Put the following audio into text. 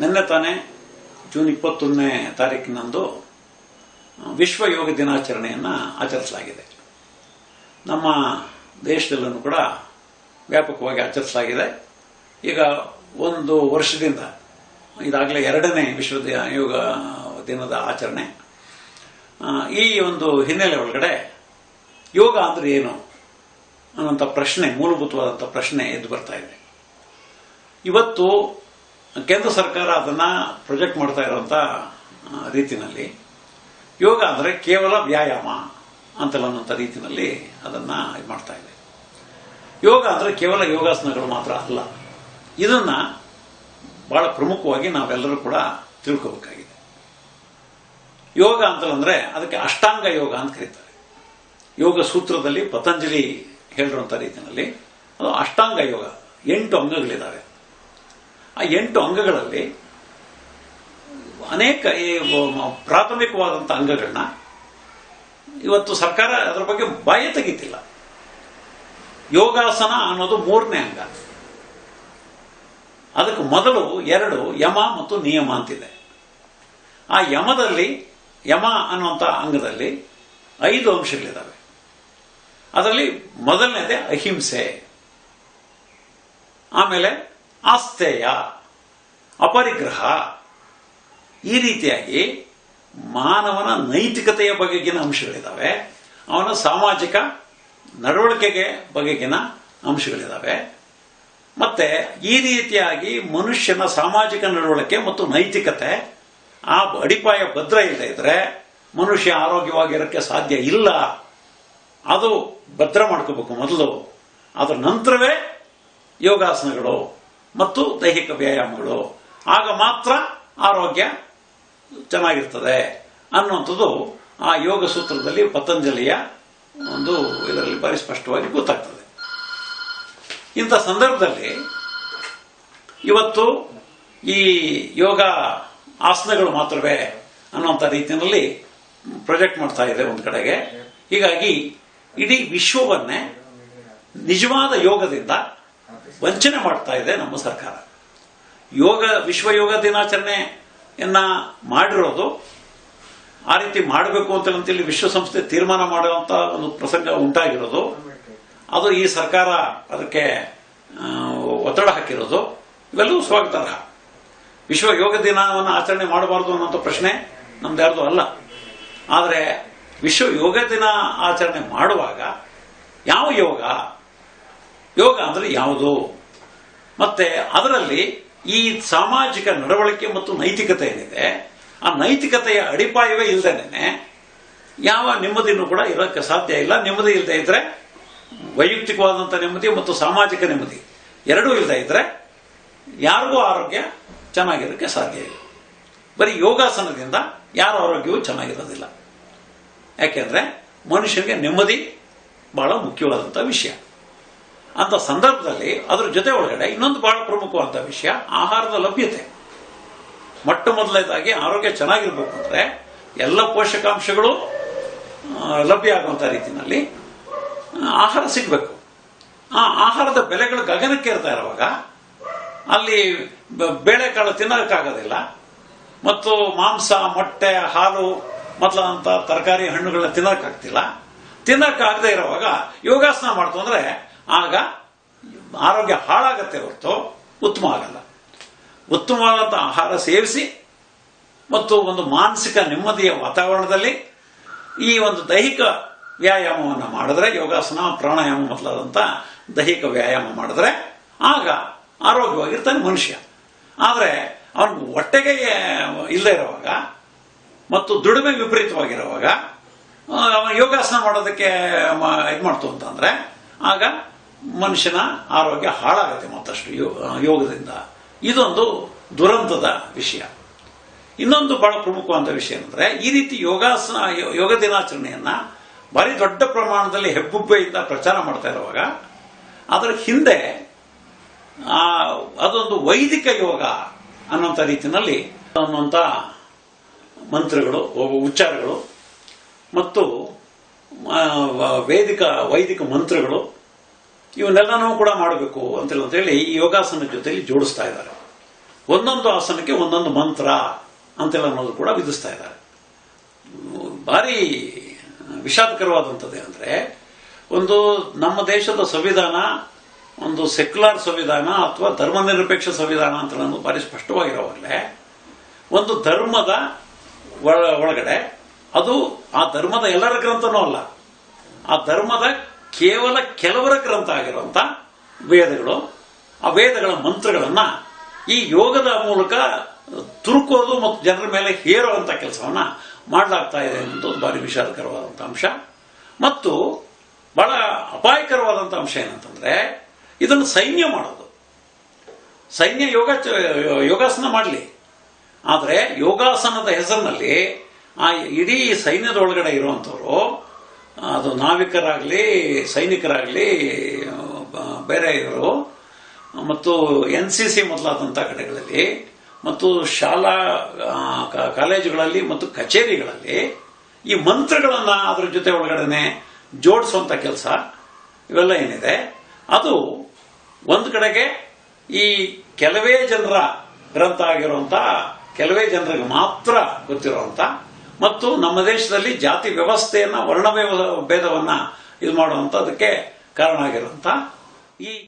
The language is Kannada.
ನಿನ್ನೆ ತಾನೇ ಜೂನ್ ಇಪ್ಪತ್ತೊಂದನೇ ತಾರೀಕಿನಂದು ವಿಶ್ವ ಯೋಗ ದಿನಾಚರಣೆಯನ್ನು ಆಚರಿಸಲಾಗಿದೆ. ನಮ್ಮ ದೇಶದಲ್ಲೂ ಕೂಡ ವ್ಯಾಪಕವಾಗಿ ಆಚರಿಸಲಾಗಿದೆ. ಈಗ ಒಂದು ವರ್ಷದಿಂದ, ಇದಾಗಲೇ ಎರಡನೇ ವಿಶ್ವ ಯೋಗ ದಿನದ ಆಚರಣೆ. ಈ ಒಂದು ಹಿನ್ನೆಲೆ ಒಳಗಡೆ ಯೋಗ ಅಂದ್ರೆ ಏನು ಅನ್ನೋಂಥ ಪ್ರಶ್ನೆ, ಮೂಲಭೂತವಾದಂಥ ಪ್ರಶ್ನೆ ಎದ್ದು ಬರ್ತಾ ಇದೆ. ಇವತ್ತು ಕೇಂದ್ರ ಸರ್ಕಾರ ಅದನ್ನ ಪ್ರೊಜೆಕ್ಟ್ ಮಾಡ್ತಾ ಇರುವಂತ ರೀತಿನಲ್ಲಿ. ಯೋಗ ಅಂದ್ರೆ ಕೇವಲ ವ್ಯಾಯಾಮ ಅಂತೆಲ್ಲ ಅನ್ನೋಂಥ ರೀತಿನಲ್ಲಿ ಅದನ್ನ ಇದು ಮಾಡ್ತಾ ಇದೆ. ಯೋಗ ಅಂದ್ರೆ ಕೇವಲ ಯೋಗಾಸನಗಳು ಮಾತ್ರ ಅಲ್ಲ. ಇದನ್ನ ಬಹಳ ಪ್ರಮುಖವಾಗಿ ನಾವೆಲ್ಲರೂ ಕೂಡ ತಿಳ್ಕೋಬೇಕಾಗಿದೆ. ಯೋಗ ಅಂತಂದ್ರೆ ಅದಕ್ಕೆ ಅಷ್ಟಾಂಗ ಯೋಗ ಅಂತ ಕರೀತಾರೆ. ಯೋಗ ಸೂತ್ರದಲ್ಲಿ ಪತಂಜಲಿ ಹೇಳಿರುವಂತ ರೀತಿಯಲ್ಲಿ ಅದು ಅಷ್ಟಾಂಗ ಯೋಗ. ಎಂಟು ಅಂಗಗಳಿದ್ದಾವೆ ಆ ಎಂಟು ಅಂಗಗಳಲ್ಲಿ ಅನೇಕ ಪ್ರಾಥಮಿಕವಾದಂಥ ಅಂಗಗಳನ್ನ ಇವತ್ತು ಸರ್ಕಾರ ಅದರ ಬಗ್ಗೆ ಬಾಯ ತೆಗಿತಿಲ್ಲ. ಯೋಗಾಸನ ಅನ್ನೋದು ಮೂರನೇ ಅಂಗ. ಅದಕ್ಕೆ ಮೊದಲು ಎರಡು ಯಮ ಮತ್ತು ನಿಯಮ ಅಂತಿದೆ. ಆ ಯಮದಲ್ಲಿ, ಯಮ ಅನ್ನುವಂಥ ಅಂಗದಲ್ಲಿ ಐದು ಅಂಶಗಳಿದ್ದಾವೆ ಅದರಲ್ಲಿ ಮೊದಲನೇದೇ ಅಹಿಂಸೆ. ಆಮೇಲೆ ಆಸ್ತೇಯ ಅಪರಿಗ್ರಹ, ಈ ರೀತಿಯಾಗಿ ಮಾನವನ ನೈತಿಕತೆಯ ಬಗೆಗಿನ ಅಂಶಗಳಿದ್ದಾವೆ ಅವನ ಸಾಮಾಜಿಕ ನಡವಳಿಕೆಗೆ ಬಗೆಗಿನ ಅಂಶಗಳಿದ್ದಾವೆ ಮತ್ತೆ ಈ ರೀತಿಯಾಗಿ ಮನುಷ್ಯನ ಸಾಮಾಜಿಕ ನಡವಳಿಕೆ ಮತ್ತು ನೈತಿಕತೆ, ಆ ಅಡಿಪಾಯ ಭದ್ರ ಇಲ್ಲದೆ ಇದ್ರೆ ಮನುಷ್ಯ ಆರೋಗ್ಯವಾಗಿರೋಕ್ಕೆ ಸಾಧ್ಯ ಇಲ್ಲ. ಅದು ಭದ್ರ ಮಾಡ್ಕೋಬೇಕು ಮೊದಲು. ಅದರ ನಂತರವೇ ಯೋಗಾಸನಗಳು ಮತ್ತು ದೈಹಿಕ ವ್ಯಾಯಾಮಗಳು. ಆಗ ಮಾತ್ರ ಆರೋಗ್ಯ ಚೆನ್ನಾಗಿರ್ತದೆ ಅನ್ನುವಂಥದ್ದು ಆ ಯೋಗ ಸೂತ್ರದಲ್ಲಿ ಪತಂಜಲಿಯ ಒಂದು ಇದರಲ್ಲಿ ಬಹಳ ಸ್ಪಷ್ಟವಾಗಿ ಗೊತ್ತಾಗ್ತದೆ. ಇಂಥ ಸಂದರ್ಭದಲ್ಲಿ ಇವತ್ತು ಈ ಯೋಗ ಆಸನಗಳು ಮಾತ್ರವೇ ಅನ್ನುವಂಥ ರೀತಿಯಲ್ಲಿ ಪ್ರೊಜೆಕ್ಟ್ ಮಾಡ್ತಾ ಇದೆ ಒಂದು ಕಡೆಗೆ. ಹೀಗಾಗಿ ಇಡೀ ವಿಶ್ವವನ್ನೇ ನಿಜವಾದ ಯೋಗದಿಂದ ವಂಚನೆ ಮಾಡ್ತಾ ಇದೆ ನಮ್ಮ ಸರ್ಕಾರ. ಯೋಗ, ವಿಶ್ವ ಯೋಗ ದಿನಾಚರಣೆಯನ್ನ ಮಾಡಿರೋದು, ಆ ರೀತಿ ಮಾಡಬೇಕು ಅಂತ ವಿಶ್ವ ವಿಶ್ವಸಂಸ್ಥೆ ತೀರ್ಮಾನ ಮಾಡುವಂತ ಒಂದು ಪ್ರಸಂಗ ಉಂಟಾಗಿರೋದು. ಅದು ಈ ಸರ್ಕಾರ ಅದಕ್ಕೆ ಒತ್ತಡ ಹಾಕಿರೋದು. ಇವೆಲ್ಲವೂ ಸ್ವಾಗತಾರ್ಹ. ವಿಶ್ವ ಯೋಗ ದಿನವನ್ನು ಆಚರಣೆ ಮಾಡಬಾರದು ಅನ್ನೋಂಥ ಪ್ರಶ್ನೆ ನಮ್ದು ಯಾರ್ದು ಅಲ್ಲ. ಆದರೆ ವಿಶ್ವ ಯೋಗ ದಿನ ಆಚರಣೆ ಮಾಡುವಾಗ ಯಾವ ಯೋಗ ಯೋಗ ಅಂದರೆ ಯಾವುದು? ಮತ್ತೆ ಅದರಲ್ಲಿ ಈ ಸಾಮಾಜಿಕ ನಡವಳಿಕೆ ಮತ್ತು ನೈತಿಕತೆ ಏನಿದೆ, ಆ ನೈತಿಕತೆಯ ಅಡಿಪಾಯವೇ ಇಲ್ಲದೇನೆ ಯಾವ ನೆಮ್ಮದಿನೂ ಕೂಡ ಇರೋಕ್ಕೆ ಸಾಧ್ಯ ಇಲ್ಲ. ನೆಮ್ಮದಿ ಇಲ್ಲದೆ ಇದ್ರೆ ವೈಯಕ್ತಿಕವಾದಂಥ ನೆಮ್ಮದಿ ಮತ್ತು ಸಾಮಾಜಿಕ ನೆಮ್ಮದಿ ಎರಡೂ ಇಲ್ಲದೆ ಇದ್ರೆ ಯಾರಿಗೂ ಆರೋಗ್ಯ ಚೆನ್ನಾಗಿರೋಕ್ಕೆ ಸಾಧ್ಯ ಇಲ್ಲ. ಬರೀ ಯೋಗಾಸನದಿಂದ ಯಾರ ಆರೋಗ್ಯವೂ ಚೆನ್ನಾಗಿರೋದಿಲ್ಲ. ಯಾಕೆಂದ್ರೆ ಮನುಷ್ಯನಿಗೆ ನೆಮ್ಮದಿ ಬಹಳ ಮುಖ್ಯವಾದಂಥ ವಿಷಯ. ಅಂತ ಸಂದರ್ಭದಲ್ಲಿ ಅದರ ಜೊತೆ ಒಳಗಡೆ ಇನ್ನೊಂದು ಬಹಳ ಪ್ರಮುಖವಾದ ವಿಷಯ, ಆಹಾರದ ಲಭ್ಯತೆ. ಮೊಟ್ಟ ಮೊದಲನೇದಾಗಿ ಆರೋಗ್ಯ ಚೆನ್ನಾಗಿರ್ಬೇಕು ಅಂದ್ರೆ ಎಲ್ಲ ಪೋಷಕಾಂಶಗಳು ಲಭ್ಯ ಆಗುವಂತ ರೀತಿಯಲ್ಲಿ ಆಹಾರ ಸಿಗಬೇಕು. ಆ ಆಹಾರದ ಬೆಲೆಗಳು ಗಗನಕ್ಕೆ ಇರ್ತಾ ಇರುವಾಗ ಅಲ್ಲಿ ಬೇಳೆಕಾಳು ತಿನ್ನೋಕ್ಕಾಗೋದಿಲ್ಲ ಮತ್ತು ಮಾಂಸ, ಮೊಟ್ಟೆ, ಹಾಲು ಮೊದಲಾದಂಥ ತರಕಾರಿ ಹಣ್ಣುಗಳನ್ನ ತಿನ್ನೋಕ್ಕಾಗ್ತಿಲ್ಲ. ತಿನ್ನೋಕ್ಕಾಗದೇ ಇರುವಾಗ ಯೋಗಾಸನ ಮಾಡ್ತು ಅಂದ್ರೆ ಆಗ ಆರೋಗ್ಯ ಹಾಳಾಗತ್ತೆ ಹೊರತು ಉತ್ತಮ ಆಗಲ್ಲ ಉತ್ತಮವಾದಂಥ ಆಹಾರ ಸೇವಿಸಿ ಮತ್ತು ಒಂದು ಮಾನಸಿಕ ನೆಮ್ಮದಿಯ ವಾತಾವರಣದಲ್ಲಿ ಈ ಒಂದು ದೈಹಿಕ ವ್ಯಾಯಾಮವನ್ನು ಮಾಡಿದ್ರೆ ಯೋಗಾಸನ, ಪ್ರಾಣಾಯಾಮ ಮೊದಲಾದಂಥ ದೈಹಿಕ ವ್ಯಾಯಾಮ ಮಾಡಿದ್ರೆ ಆಗ ಆರೋಗ್ಯವಾಗಿರ್ತಾನೆ ಮನುಷ್ಯ. ಆದರೆ ಅವನಿಗೆ ಹೊಟ್ಟೆಗೆ ಇಲ್ಲದೆ ಇರುವಾಗ ಮತ್ತು ದುಡಿಮೆ ವಿಪರೀತವಾಗಿರುವಾಗ ಅವನು ಯೋಗಾಸನ ಮಾಡೋದಕ್ಕೆ ಇದು ಮಾಡ್ತು ಅಂತಂದ್ರೆ ಆಗ ಮನುಷ್ಯನ ಆರೋಗ್ಯ ಹಾಳಾಗುತ್ತೆ ಮತ್ತಷ್ಟು ಯೋಗದಿಂದ. ಇದೊಂದು ದುರಂತದ ವಿಷಯ. ಇನ್ನೊಂದು ಬಹಳ ಪ್ರಮುಖವಾದ ವಿಷಯ ಅಂದ್ರೆ ಈ ರೀತಿ ಯೋಗಾಸನ ಯೋಗ ದಿನಾಚರಣೆಯನ್ನ ಭಾರಿ ದೊಡ್ಡ ಪ್ರಮಾಣದಲ್ಲಿ ಹೆಬ್ಬುಬ್ಬೆಯಿಂದ ಪ್ರಚಾರ ಮಾಡ್ತಾ ಇರುವಾಗ, ಅದರ ಹಿಂದೆ ಅದೊಂದು ವೈದಿಕ ಯೋಗ ಅನ್ನೋಂಥ ರೀತಿಯಲ್ಲಿ ಅನ್ನುವಂಥ ಮಂತ್ರಗಳು ಉಚ್ಚಾರಗಳು, ಮತ್ತು ವೇದಿಕ, ವೈದಿಕ ಮಂತ್ರಗಳು ಇವನ್ನೆಲ್ಲನೂ ಕೂಡ ಮಾಡಬೇಕು ಅಂತ ಹೇಳಿ ಈ ಯೋಗಾಸನ ಜೊತೆಯಲ್ಲಿ ಜೋಡಿಸ್ತಾ ಇದ್ದಾರೆ. ಒಂದೊಂದು ಆಸನಕ್ಕೆ ಒಂದೊಂದು ಮಂತ್ರ ಅಂತೆಲ್ಲ ಅನ್ನೋದು ಕೂಡ ವಿಧಿಸ್ತಾ ಇದ್ದಾರೆ. ಭಾರಿ ವಿಷಾದಕರವಾದಂಥದ್ದು ಅಂದರೆ ಒಂದು ನಮ್ಮ ದೇಶದ ಸಂವಿಧಾನ, ಒಂದು ಸೆಕ್ಯುಲರ್ ಸಂವಿಧಾನ ಅಥವಾ ಧರ್ಮನಿರಪೇಕ್ಷ ಸಂವಿಧಾನ ಅಂತ ನಾನು ಭಾರಿ ಸ್ಪಷ್ಟವಾಗಿರೋವಾಗಲೇ ಒಂದು ಧರ್ಮದ ಒಳ- ಒಳಗಡೆ ಅದು ಆ ಧರ್ಮದ ಎಲ್ಲರ ಗ್ರಂಥನೂ ಅಲ್ಲ. ಆ ಧರ್ಮದ ಕೇವಲ ಕೆಲವರ ಗ್ರಂಥ ಆಗಿರುವಂತ ವೇದಗಳು, ಆ ವೇದಗಳ ಮಂತ್ರಗಳನ್ನ ಈ ಯೋಗದ ಮೂಲಕ ತುರುಕೋದು ಮತ್ತು ಜನರ ಮೇಲೆ ಹೇರುವಂತ ಕೆಲಸವನ್ನ ಮಾಡಲಾಗ್ತಾ ಇದೆ ಅನ್ನೋದು ಬಾರಿ ವಿಷಾದಕರವಾದಂತ ಅಂಶ. ಮತ್ತು ಬಹಳ ಅಪಾಯಕರವಾದಂತ ಅಂಶ ಏನಂತಂದ್ರೆ, ಇದನ್ನು ಸೈನ್ಯ ಮಾಡೋದು. ಸೈನ್ಯ ಯೋಗ, ಯೋಗಾಸನ ಮಾಡಲಿ. ಆದರೆ ಯೋಗಾಸನದ ಹೆಸರಿನಲ್ಲಿ ಆ ಇಡೀ ಸೈನ್ಯದೊಳಗಡೆ ಇರುವಂತವರು ಅದು ನಾವಿಕರಾಗಲಿ, ಸೈನಿಕರಾಗಲಿ ಬೇರೆ ಇವರು. ಮತ್ತು ಎನ್ ಸಿ ಸಿ ಮೊದಲಾದಂಥ ಕಡೆಗಳಲ್ಲಿ, ಮತ್ತು ಶಾಲಾ ಕಾಲೇಜುಗಳಲ್ಲಿ, ಮತ್ತು ಕಚೇರಿಗಳಲ್ಲಿ ಈ ಮಂತ್ರಗಳನ್ನು ಅದರ ಜೊತೆ ಒಳಗಡೆನೆ ಜೋಡಿಸುವಂತ ಕೆಲಸ ಇವೆಲ್ಲ ಏನಿದೆ. ಅದು ಒಂದು ಕಡೆಗೆ ಈ ಕೆಲವೇ ಜನರ ಗ್ರಂಥ ಆಗಿರುವಂಥ ಕೆಲವೇ ಜನರಿಗೆ ಮಾತ್ರ ಗೊತ್ತಿರುವಂತ ಮತ್ತು ನಮ್ಮ ದೇಶದಲ್ಲಿ ಜಾತಿ ವ್ಯವಸ್ಥೆಯನ್ನ ವರ್ಣ ಭೇದವನ್ನು ಇದು ಮಾಡುವಂತ ಅದಕ್ಕೆ ಕಾರಣ ಆಗಿರುವಂತ ಈ